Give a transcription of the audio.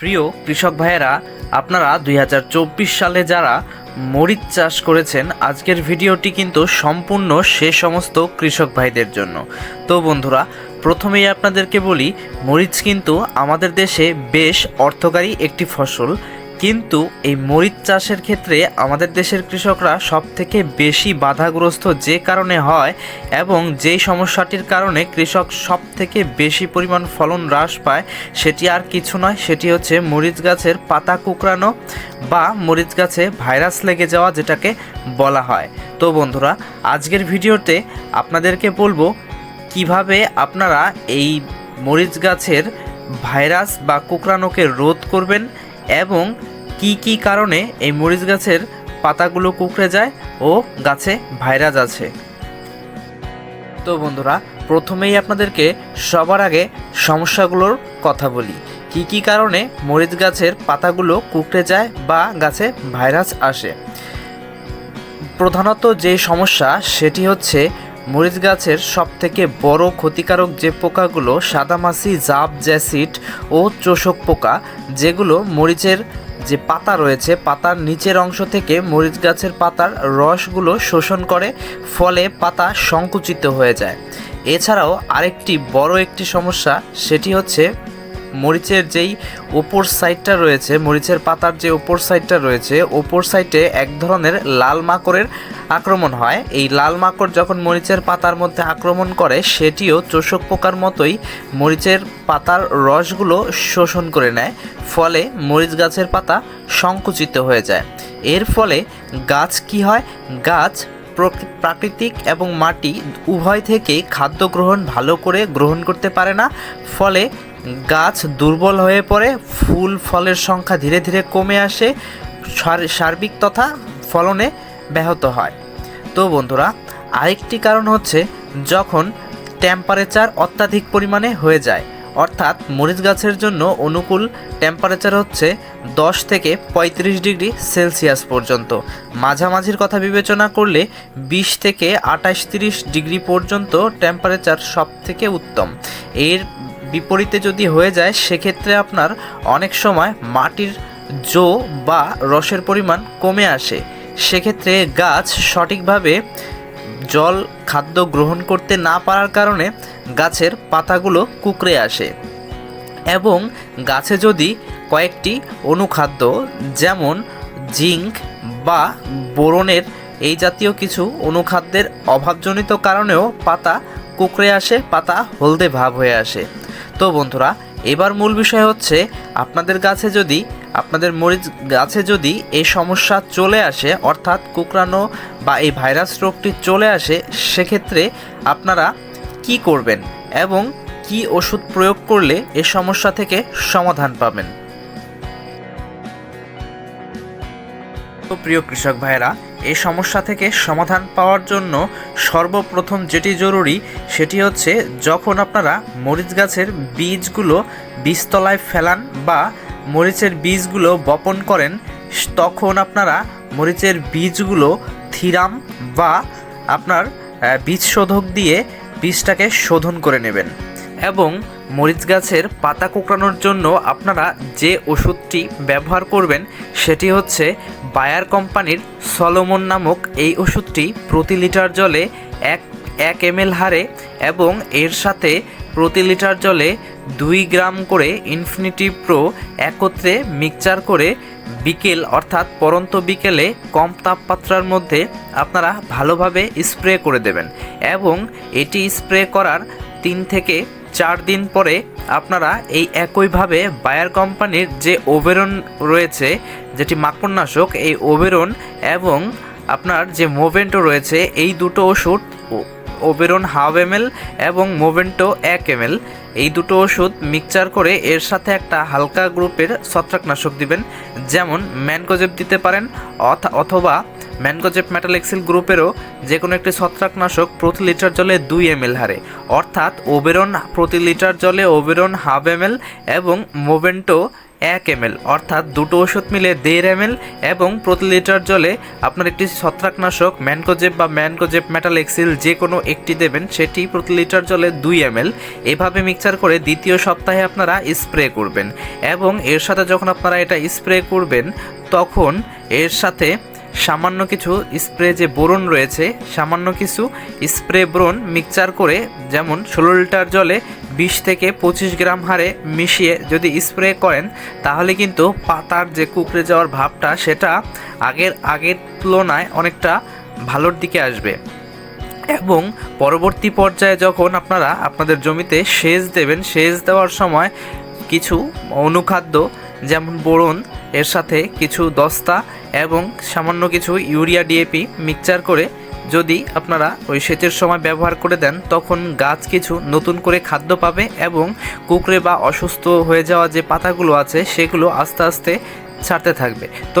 প্রিয় কৃষক ভাইয়েরা, আপনারা দুই হাজার চব্বিশ সালে যারা মরিচ চাষ করেছেন, আজকের ভিডিওটি কিন্তু সম্পূর্ণ সে সমস্ত কৃষক ভাইদের জন্য। তো বন্ধুরা, প্রথমেই আপনাদেরকে বলি, মরিচ কিন্তু আমাদের দেশে বেশ অর্থকারী একটি ফসল। কিন্তু এই মরিচ চাষের ক্ষেত্রে আমাদের দেশের কৃষকরা সব থেকে বেশি বাধাগ্রস্ত যে কারণে হয় এবং যেই সমস্যাটির কারণে কৃষক সব থেকে বেশি পরিমাণ ফলন হ্রাস পায়, সেটি আর কিছু নয়, সেটি হচ্ছে মরিচ গাছের পাতা কুকরানো বা মরিচ গাছে ভাইরাস লেগে যাওয়া যেটাকে বলা হয়। তো বন্ধুরা, আজকের ভিডিওতে আপনাদেরকে বলব কীভাবে আপনারা এই মরিচ গাছের ভাইরাস বা কুকরানোকে রোধ করবেন এবং কি কি কারণে এই মরিচ গাছের পাতাগুলো কুকড়ে যায় ও গাছে ভাইরাস আছে? তো বন্ধুরা, প্রথমেই আপনাদেরকে সবার আগে সমস্যাগুলোর কথা বলি। কি কি কারণে মরিচ গাছের পাতাগুলো কুকড়ে যায় বা গাছে ভাইরাস আসে? প্রধানত যে সমস্যা, সেটি হচ্ছে মরিচ গাছের সবথেকে বড় ক্ষতিকারক যে পোকাগুলো সাদামাছি, জাব, জ্যাসিড ও চোষক পোকা, যেগুলো মরিচের যে পাতা রয়েছে, পাতার নিচের অংশ থেকে মরিচ গাছের পাতার রসগুলো শোষণ করে, ফলে পাতা সংকুচিত হয়ে যায়। এছাড়াও আরেকটি বড় একটি সমস্যা, সেটি হচ্ছে মরিচের যেই ওপর সাইডটা রয়েছে, মরিচের পাতার যে ওপর সাইডটা রয়েছে, ওপর সাইডে এক ধরনের লাল মাকড়ের আক্রমণ হয়। এই লাল মাকড় যখন মরিচের পাতার মধ্যে আক্রমণ করে, সেটিও চোষক পোকার মতোই মরিচের পাতার রসগুলো শোষণ করে নেয়। ফলে মরিচ গাছের পাতা সংকুচিত হয়ে যায়। এর ফলে গাছ কি হয়? গাছ প্রকৃ- প্রাকৃতিক এবং মাটি উভয় থেকেই খাদ্য গ্রহণ ভালো করে গ্রহণ করতে পারে না। ফলে গাছ দুর্বল হয়ে পড়ে, ফুল ফলের সংখ্যা ধীরে ধীরে কমে আসে, সার- সার্বিক তথা ফলনে ব্যাহত হয়। তো বন্ধুরা, আরেকটি কারণ হচ্ছে যখন টেম্পারেচার অত্যাধিক পরিমাণে হয়ে যায়, অর্থাৎ মরিচ গাছের জন্য অনুকূল টেম্পারেচার হচ্ছে দশ থেকে পঁয়ত্রিশ ডিগ্রি সেলসিয়াস পর্যন্ত। মাঝামাঝির কথা বিবেচনা করলে বিশ থেকে আঠাশ তিরিশ ডিগ্রি পর্যন্ত টেম্পারেচার সব থেকে উত্তম। এর বিপরীতে যদি হয়ে যায়, সেক্ষেত্রে আপনার অনেক সময় মাটির জো বা রসের পরিমাণ কমে আসে। সেক্ষেত্রে গাছ সঠিকভাবে জল খাদ্য গ্রহণ করতে না পারার কারণে গাছের পাতাগুলো কুকড়ে আসে। এবং গাছে যদি কয়েকটি অনুখাদ্য, যেমন জিঙ্ক বা বোরনের এই জাতীয় কিছু অনুখাদ্যের অভাবজনিত কারণেও পাতা কুকড়ে আসে, পাতা হলদে ভাব হয়ে আসে। তো বন্ধুরা, এবার মূল বিষয় হচ্ছে আপনাদের গাছে যদি, আপনাদের মরিচ গাছে যদি এই সমস্যা চলে আসে, অর্থাৎ কুকরানো বা এই ভাইরাস রোগটি চলে আসে, সেক্ষেত্রে আপনারা কি করবেন এবং কি ওষুধ প্রয়োগ করলে এ সমস্যা থেকে সমাধান পাবেন? তো প্রিয় কৃষক ভাইরা এই সমস্যা থেকে সমাধান পাওয়ার জন্য সর্বপ্রথম যেটি জরুরি সেটি হচ্ছে যখন আপনারা মরিচ গাছের বীজগুলো বীজতলায় ফেলান বা মরিচের বীজগুলো বপন করেন, তখন আপনারা মরিচের বীজগুলো থিরাম বা আপনার বীজ শোধক দিয়ে বীজটাকে শোধন করে নেবেন। এবং মরিচ গাছের পাতা কোঁকড়ানোর জন্য আপনারা যে ওষুধটি ব্যবহার করবেন, সেটি হচ্ছে বায়ার কোম্পানির সলোমন নামক এই ওষুধটি প্রতি লিটার জলে এক এক এম হারে এবং এর সাথে প্রতি লিটার জলে দুই গ্রাম করে ইনফিনিটি প্রো একত্রে মিক্সচার করে বিকেল, অর্থাৎ পরন্ত বিকেলে কম তাপমাত্রার মধ্যে আপনারা ভালোভাবে স্প্রে করে দেবেন এবং এটি স্প্রে করার তিন থেকে চার দিন পরে আপনারা এই একইভাবে বায়ার কোম্পানির যে ওভেরন রয়েছে, যেটি মাকড়নাশক, এই ওভেরন এবং আপনার যে মোভেন্টো রয়েছে, এই দুটো ওষুধ, ওবেরন হাফ এম এবং মোভেন্টো এক এম এই দুটো ওষুধ মিক্সচার করে এর সাথে একটা হালকা গ্রুপের ছত্রাকনাশক দিবেন, যেমন ম্যানকোজেব দিতে পারেন অথ- ম্যানকোজেব মেটালেক্সিল গ্রুপেরও যে কোনো একটি ছত্রাকনাশক প্রতি লিটার জলে দুই এম হারে। অর্থাৎ ওবেরন প্রতি লিটার জলে ওবেরন হাফ এম এবং মোভেন্টো এক এম অর্থাৎ দুটো ওষুধ মিলে দেড় এম এবং প্রতি লিটার জলে আপনার একটি ছত্রাকনাশক ম্যানকোজেব বা ম্যানকোজেব মেটাল এক্সিল যে কোনো একটি দেবেন, সেটি প্রতি লিটার জলে দুই এম এভাবে মিক্সচার করে দ্বিতীয় সপ্তাহে আপনারা স্প্রে করবেন এবং এর সাথে যখন আপনারা এটা স্প্রে করবেন, তখন এর সাথে সামান্য কিছু স্প্রে যে বোরন রয়েছে, সামান্য কিছু স্প্রে বোরন মিক্সচার করে যেমন ষোলো লিটার জলে বিশ থেকে পঁচিশ গ্রাম হারে মিশিয়ে যদি স্প্রে করেন, তাহলে কিন্তু পাতার যে কুকড়ে যাওয়ার ভাবটা সেটা আগের আগের তুলনায় অনেকটা ভালোর দিকে আসবে। এবং পরবর্তী পর্যায়ে যখন আপনারা আপনাদের জমিতে সেচ দেবেন, সেচ দেওয়ার সময় কিছু অনুখাদ্য যেমন বোরন এর সাথে কিছু দস্তা এবং সামান্য কিছু ইউরিয়া ডিএপি মিক্সচার করে যদি আপনারা ওই সেচের সময় ব্যবহার করে দেন, তখন গাছ কিছু নতুন করে খাদ্য পাবে এবং কুকড়ে বা অসুস্থ হয়ে যাওয়া যে পাতাগুলো আছে, সেগুলো আস্তে আস্তে ছাড়তে থাকবে। তো